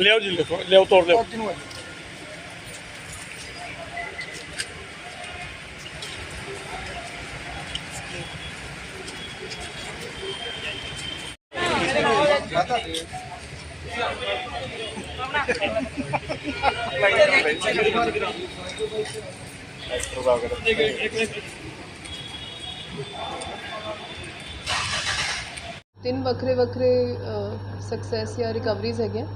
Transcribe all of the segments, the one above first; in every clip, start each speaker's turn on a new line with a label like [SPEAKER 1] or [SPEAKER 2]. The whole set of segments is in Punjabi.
[SPEAKER 1] ਲਿਆਓ ਜੀ ਲਿਆਓ ਲਿਆਓ ਤੋੜ
[SPEAKER 2] ਜਾਓ।
[SPEAKER 3] ਤਿੰਨ ਵੱਖਰੇ ਵੱਖਰੇ ਸਕਸੈਸ ਜਾਂ ਰਿਕਵਰੀਜ਼ ਹੈਗੀਆਂ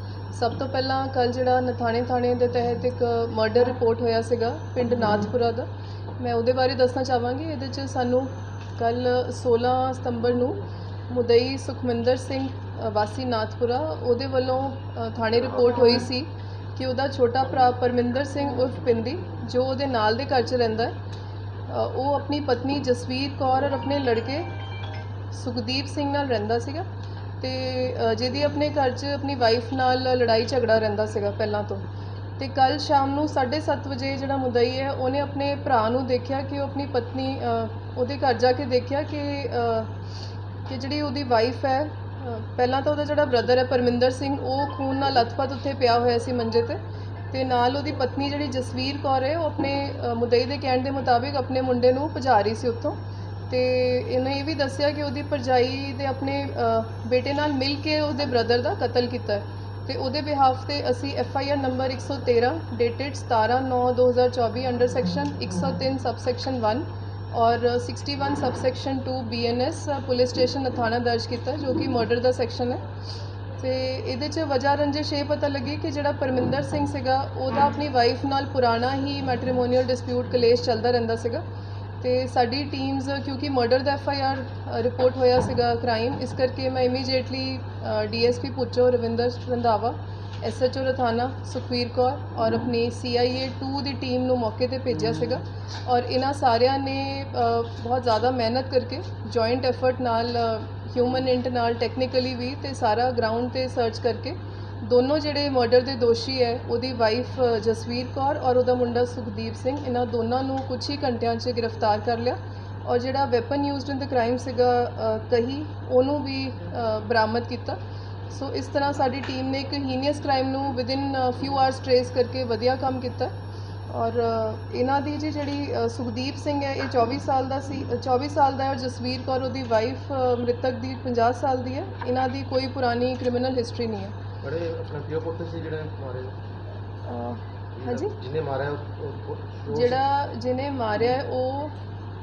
[SPEAKER 3] ਸਭ ਤੋਂ ਪਹਿਲਾਂ ਕੱਲ ਜਿਹੜਾ ਨਥਾਣੇ ਥਾਣੇ ਦੇ ਤਹਿਤ ਇੱਕ ਮਰਡਰ ਰਿਪੋਰਟ ਹੋਇਆ ਸੀਗਾ ਪਿੰਡ ਨਾਥਪੁਰਾ ਦਾ। ਮੈਂ ਉਹਦੇ ਬਾਰੇ ਦੱਸਣਾ ਚਾਹਾਂਗੀ। ਇਹਦੇ 'ਚ ਸਾਨੂੰ ਕੱਲ 16 ਸਤੰਬਰ ਨੂੰ ਮੁਦਈ ਸੁਖਮਿੰਦਰ ਸਿੰਘ ਵਾਸੀ ਨਾਥਪੁਰਾ ਉਹਦੇ ਵੱਲੋਂ ਥਾਣੇ ਰਿਪੋਰਟ ਹੋਈ ਸੀ ਕਿ ਉਹਦਾ ਛੋਟਾ ਭਰਾ ਪਰਮਿੰਦਰ ਸਿੰਘ ਉਰਫ ਪਿੰਦੀ ਜੋ ਉਹਦੇ ਨਾਲ ਦੇ ਘਰ 'ਚ ਰਹਿੰਦਾ ਹੈ ਉਹ ਆਪਣੀ ਪਤਨੀ ਜਸਵੀਰ ਕੌਰ ਔਰ ਆਪਣੇ ਲੜਕੇ ਸੁਖਦੀਪ ਸਿੰਘ ਨਾਲ ਰਹਿੰਦਾ ਸੀਗਾ। ਤੇ ਜਿਹਦੀ ਆਪਣੇ ਘਰ 'ਚ ਆਪਣੀ ਵਾਈਫ ਨਾਲ ਲੜਾਈ ਝਗੜਾ ਰਹਿੰਦਾ ਸੀਗਾ ਪਹਿਲਾਂ ਤੋਂ। ਤੇ ਕੱਲ ਸ਼ਾਮ ਨੂੰ 7:30 ਵਜੇ ਜਿਹੜਾ ਮੁਦਈ ਹੈ, ਉਹਨੇ ਆਪਣੇ ਭਰਾ ਨੂੰ ਦੇਖਿਆ ਕਿ ਉਹ ਆਪਣੀ ਪਤਨੀ ਉਹਦੇ ਘਰ ਜਾ ਕੇ ਦੇਖਿਆ ਕਿ ਕਿ ਜਿਹੜੀ ਉਹਦੀ ਵਾਈਫ ਹੈ ਪਹਿਲਾਂ ਤਾਂ ਉਹਦਾ ਜਿਹੜਾ ਬ੍ਰਦਰ ਹੈ ਪਰਮਿੰਦਰ ਸਿੰਘ, ਉਹ ਖੂਨ ਨਾਲ ਲਥਪਥ ਉੱਥੇ ਪਿਆ ਹੋਇਆ ਸੀ ਮੰਜੇ ਤੇ। ਤੇ ਨਾਲ ਉਹਦੀ ਪਤਨੀ ਜਿਹੜੀ ਜਸਵੀਰ ਕੌਰ ਹੈ, ਉਹ ਆਪਣੇ ਮੁਦਈ ਦੇ ਕਹਿਣ ਦੇ ਮੁਤਾਬਿਕ ਆਪਣੇ ਮੁੰਡੇ ਨੂੰ ਭਜਾ ਰਹੀ ਸੀ ਉੱਥੋਂ। ਅਤੇ ਇਹਨੇ ਇਹ ਵੀ ਦੱਸਿਆ ਕਿ ਉਹਦੀ ਭਰਜਾਈ ਦੇ ਆਪਣੇ ਬੇਟੇ ਨਾਲ ਮਿਲ ਕੇ ਉਹਦੇ ਬ੍ਰਦਰ ਦਾ ਕਤਲ ਕੀਤਾ ਅਤੇ ਉਹਦੇ ਬਿਹਾਫ ਤੇ ਅਸੀਂ ਐਫ ਆਈ ਆਰ ਨੰਬਰ ਇੱਕ ਸੌ ਤੇਰ੍ਹਾਂ ਡੇਟਿਡ ਸਤਾਰ੍ਹਾਂ ਨੌ ਦੋ ਹਜ਼ਾਰ ਚੌਵੀ ਅੰਡਰ ਸੈਕਸ਼ਨ ਇੱਕ ਸੌ ਤਿੰਨ ਸਬ ਸੈਕਸ਼ਨ ਵਨ ਔਰ 61 subsection 2 BNS police station Nathana ਦਰਜ ਕੀਤਾ, ਜੋ ਕਿ ਮਰਡਰ ਦਾ ਸੈਕਸ਼ਨ ਹੈ। ਤੇ ਇਹਦੇ 'ਚ ਵਜ੍ਹਾ ਰੰਜਿਸ਼ ਇਹ ਪਤਾ ਲੱਗੀ ਕਿ ਜਿਹੜਾ ਪਰਮਿੰਦਰ ਸਿੰਘ ਸੀਗਾ, ਉਹਦਾ ਆਪਣੀ ਵਾਈਫ ਨਾਲ ਪੁਰਾਣਾ ਹੀ ਮੈਟ੍ਰੀਮੋਨੀਅਲ ਡਿਸਪਿਊਟ ਕਲੇਸ਼ ਚੱਲਦਾ ਰਹਿੰਦਾ ਸੀਗਾ। ਤੇ ਸਾਡੀ ਟੀਮਸ ਕਿਉਂਕਿ ਮਰਡਰ ਦਾ ਐਫ ਆਈ ਆਰ ਰਿਪੋਰਟ ਹੋਇਆ ਸੀਗਾ ਕ੍ਰਾਈਮ ਇਸ ਕਰਕੇ ਮੈਂ ਇਮੀਡੀਏਟਲੀ ਡੀਐਸਪੀ ਪੁੱਛੋ ਰਵਿੰਦਰ ਰੰਧਾਵਾ ਐਸਐਚਓ ਰਥਾਨਾ ਸੁਖਵੀਰ ਕੌਰ ਔਰ ਆਪਣੀ ਸੀਆਈਏ 2 ਦੀ ਟੀਮ ਨੂੰ ਮੌਕੇ ਤੇ ਭੇਜਿਆ ਸੀਗਾ ਔਰ ਇਹਨਾਂ ਸਾਰਿਆਂ ਨੇ ਬਹੁਤ ਜ਼ਿਆਦਾ ਮਿਹਨਤ ਕਰਕੇ ਜੁਆਇੰਟ ਐਫਰਟ ਨਾਲ ਹਿਊਮਨ ਇੰਟ ਨਾਲ ਟੈਕਨੀਕਲੀ ਵੀ ਤੇ ਸਾਰਾ ਗਰਾਊਂਡ ਤੇ ਸਰਚ ਕਰਕੇ ਦੋਨੋਂ ਜਿਹੜੇ ਮਰਡਰ ਦੇ ਦੋਸ਼ੀ ਹੈ ਉਹਦੀ ਵਾਈਫ ਜਸਵੀਰ ਕੌਰ ਔਰ ਉਹਦਾ ਮੁੰਡਾ ਸੁਖਦੀਪ ਸਿੰਘ ਇਹਨਾਂ ਦੋਨਾਂ ਨੂੰ ਕੁਝ ਹੀ ਘੰਟਿਆਂ 'ਚ ਗ੍ਰਿਫਤਾਰ ਕਰ ਲਿਆ ਔਰ ਜਿਹੜਾ weapon used in the crime ਸੀਗਾ ਕਹੀ ਉਹਨੂੰ ਵੀ ਬਰਾਮਦ ਕੀਤਾ। ਸੋ ਇਸ ਤਰ੍ਹਾਂ ਸਾਡੀ ਟੀਮ ਨੇ ਇੱਕ ਹੀਨੀਅਸ ਕ੍ਰਾਈਮ ਨੂੰ ਵਿਦਿਨ ਫਿਊ ਆਵਰਸ ਟ੍ਰੇਸ ਕਰਕੇ ਵਧੀਆ ਕੰਮ ਕੀਤਾ ਔਰ ਇਹਨਾਂ ਦੀ ਜੀ ਜਿਹੜੀ ਸੁਖਦੀਪ ਸਿੰਘ ਹੈ ਇਹ 24 ਸਾਲ ਦਾ ਸੀ ਅ, 24 ਸਾਲ ਦਾ ਹੈ ਔਰ ਜਸਵੀਰ ਕੌਰ ਉਹਦੀ ਵਾਈਫ ਮ੍ਰਿਤਕ ਦੀ 50 ਸਾਲ ਦੀ ਹੈ। ਇਹਨਾਂ ਦੀ ਕੋਈ ਪੁਰਾਣੀ ਕ੍ਰਿਮੀਨਲ ਹਿਸਟਰੀ ਨਹੀਂ ਹੈ।
[SPEAKER 4] ਬੜੇ ਆਪਣੇ ਪਿਓ ਪੁੱਤ ਸੀ ਜਿਹੜੇ ਮਾਰੇ?
[SPEAKER 3] ਅ, ਹਾਂਜੀ?
[SPEAKER 4] ਜਿਹਨੇ ਮਾਰਿਆ ਉਹ- ਉਹ- ਉਹ-
[SPEAKER 3] ਜਿਹੜਾ ਜਿਹਨੇ ਮਾਰਿਆ ਹੈ, ਉਹ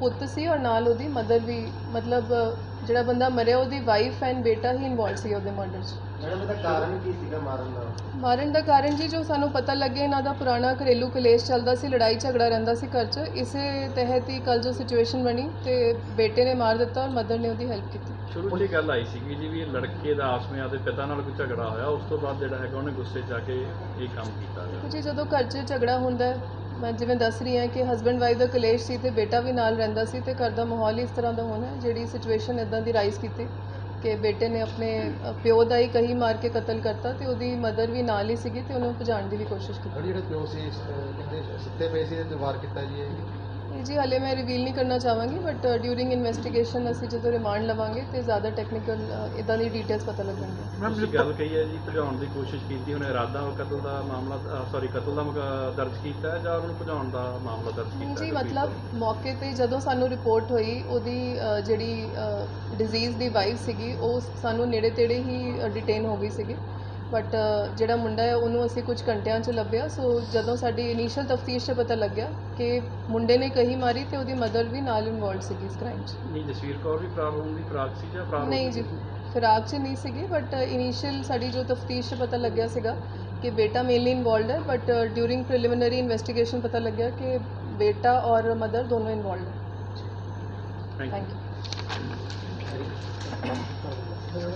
[SPEAKER 3] ਪੁੱਤ ਸੀ ਔਰ ਨਾਲ ਉਹਦੀ ਮਦਰ ਵੀ ਮਤਲਬ ਅ, ਜਿਹੜਾ ਬੰਦਾ ਮਰਿਆ ਉਹਦੀ ਵਾਈਫ ਐਂਡ ਬੇਟਾ ਹੀ ਇਨਵੋਲਡ ਸੀ ਉਹਦੇ ਮਰਡਰ 'ਚ।
[SPEAKER 4] ਮੈਡਮ ਇਹਦਾ ਕਾਰਨ ਕੀ ਸੀਗਾ ਮਾਰਨ ਦਾ?
[SPEAKER 3] ਮਾਰਨ ਦਾ ਕਾਰਨ ਜੀ ਜੋ ਸਾਨੂੰ ਪਤਾ ਲੱਗਿਆ ਇਹਨਾਂ ਦਾ ਪੁਰਾਣਾ ਘਰੇਲੂ ਕਲੇਸ਼ ਚੱਲਦਾ ਸੀ ਲੜਾਈ ਝਗੜਾ ਰਹਿੰਦਾ ਸੀ ਘਰ 'ਚ। ਇਸੇ ਤਹਿਤ ਹੀ ਕੱਲ ਜੋ ਸਿਚੁਏਸ਼ਨ ਬਣੀ ਤੇ ਬੇਟੇ ਨੇ ਮਾਰ ਦਿੱਤਾ ਔਰ ਮਦਰ ਨੇ ਉਹਦੀ ਹੈਲਪ ਕੀਤੀ।
[SPEAKER 5] ਸ਼ੁਰੂ 'ਚ ਇਹ ਗੱਲ ਆਈ ਸੀਗੀ ਜੀ ਵੀ ਇਹ ਲੜਕੇ ਦਾ ਆਸ ਵਿੱਚ ਪਿਤਾ ਨਾਲ ਕੋਈ ਝਗੜਾ ਹੋਇਆ ਉਸ ਤੋਂ ਬਾਅਦ ਜਿਹੜਾ ਹੈਗਾ ਉਹਨੇ ਗੁੱਸੇ 'ਚ ਆ ਕੇ ਇਹ ਕੰਮ ਕੀਤਾ। ਗਾ
[SPEAKER 3] ਜੀ ਜਦੋਂ ਘਰ 'ਚ ਝਗੜਾ ਹੁੰਦਾ ਹੈ ਮੈਂ ਜਿਵੇਂ ਦੱਸ ਰਹੀ ਹਾਂ ਕਿ ਹਸਬੰਡ ਵਾਈਫ ਦਾ ਕਲੇਸ਼ ਸੀ ਤੇ ਬੇਟਾ ਵੀ ਨਾਲ ਰਹਿੰਦਾ ਸੀ ਤੇ ਘਰ ਦਾ ਮਾਹੌਲ ਹੀ ਇਸ ਤਰ੍ਹਾਂ ਦਾ ਹੋਣਾ ਹੈ, ਜਿਹੜੀ ਸਿਚੁਏਸ਼ਨ ਇਦਾਂ ਦੀ ਰਾਈਜ਼ ਕੀਤੀ। ਕਿ ਬੇਟੇ ਨੇ ਆਪਣੇ ਪਿਓ ਦਾ ਹੀ ਕਹੀ ਮਾਰ ਕੇ ਕਤਲ ਕਰਤਾ ਤੇ ਉਹਦੀ ਮਦਰ ਵੀ ਨਾਲ ਹੀ ਸੀਗੀ ਤੇ ਉਹਨੂੰ ਭਜਾਉਣ ਦੀ ਵੀ ਕੋਸ਼ਿਸ਼ ਕੀਤੀ।
[SPEAKER 4] ਜਿਹੜੀ ਜਿਹੜੇ ਪਿਓ ਸੀ ਕਹਿੰਦੇ ਸੁੱਤੇ ਪਏ ਸੀ ਤੇ ਵਾਰ ਕੀਤਾ ਜੀ ਇਹ।
[SPEAKER 3] ਇਹ ਜੀ ਹਲੇ ਮੈਂ ਰਿਵੀਲ ਨਹੀਂ ਕਰਨਾ ਚਾਹਾਂਗੀ ਬਟ ਡਿਊਰਿੰਗ ਇਨਵੈਸਟੀਗੇਸ਼ਨ ਅਸੀਂ ਜਦੋਂ ਰਿਮਾਂਡ ਲਵਾਂਗੇ ਤੇ ਜ਼ਿਆਦਾ ਟੈਕਨੀਕਲ ਇਦਾਂ ਦੀ ਡਿਟੇਲਸ ਪਤਾ ਲੱਗਣਗੀਆਂ
[SPEAKER 5] ਤੁਸੀਂ ਗੱਲ ਕਹੀ ਹੈ ਜੀ ਭਜਾਉਣ ਦੀ ਕੋਸ਼ਿਸ਼ ਕੀਤੀ ਉਹਨੇ ਇਰਾਦਾ ਕਤਲ ਦਾ ਮਾਮਲਾ ਸੌਰੀ ਕਤਲ ਦਾ ਦਰਜ ਕੀਤਾ ਹੈ ਜਾਂ ਉਹਨੂੰ ਭਜਾਉਣ ਦਾ ਮਾਮਲਾ ਦਰਜ
[SPEAKER 3] ਨਹੀਂ
[SPEAKER 5] ਕੀਤਾ
[SPEAKER 3] ਜੀ? ਮਤਲਬ ਮੌਕੇ ਤੇ ਜਦੋਂ ਸਾਨੂੰ ਰਿਪੋਰਟ ਹੋਈ ਉਹਦੀ ਜਿਹੜੀ ਡਿਜ਼ੀਜ਼ ਦੀ ਵਾਈਫ ਸੀਗੀ ਉਹ ਸਾਨੂੰ ਨੇੜੇ ਤੇੜੇ ਹੀ ਡਿਟੇਨ ਹੋ ਗਈ ਸੀਗੀ ਬਟ ਜਿਹੜਾ ਮੁੰਡਾ ਹੈ ਉਹਨੂੰ ਅਸੀਂ ਕੁਝ ਘੰਟਿਆਂ 'ਚ ਲੱਭਿਆ। ਸੋ ਜਦੋਂ ਸਾਡੀ ਇਨੀਸ਼ੀਅਲ ਤਫਤੀਸ਼ 'ਚ ਪਤਾ ਲੱਗਿਆ ਕਿ ਮੁੰਡੇ ਨੇ ਕਹੀ ਮਾਰੀ ਤੇ ਉਹਦੀ ਮਦਰ ਵੀ ਨਾਲ ਇਨਵੋਲਡ ਸੀਗੀ ਇਸ ਕ੍ਰਾਈਮ 'ਚ।
[SPEAKER 5] ਨਹੀਂ ਜਸਵੀਰ ਕੌਰ ਵੀ ਫਰਾਰ ਹੋਣ ਦੀ ਫਰਾਕ ਸੀ ਜਾਂ ਫਰਾਰ
[SPEAKER 3] ਨਹੀਂ ਜੀ
[SPEAKER 5] ਸੀ?
[SPEAKER 3] ਫਿਰਾਕ 'ਚ ਨਹੀਂ ਸੀਗੀ ਬਟ ਇਨੀਸ਼ੀਅਲ ਸਾਡੀ ਜੋ ਤਫਤੀਸ਼ 'ਚ ਪਤਾ ਲੱਗਿਆ ਸੀਗਾ ਕਿ ਬੇਟਾ ਮੇਨਲੀ ਇਨਵੋਲਡ ਹੈ ਬਟ ਡਿਊਰਿੰਗ ਪ੍ਰੀਲਿਮਿਨਰੀ ਇਨਵੈਸਟੀਗੇਸ਼ਨ ਪਤਾ ਲੱਗਿਆ ਕਿ ਬੇਟਾ ਔਰ ਮਦਰ ਦੋਨੋਂ ਇਨਵੋਲਡ ਹੈ. Thank you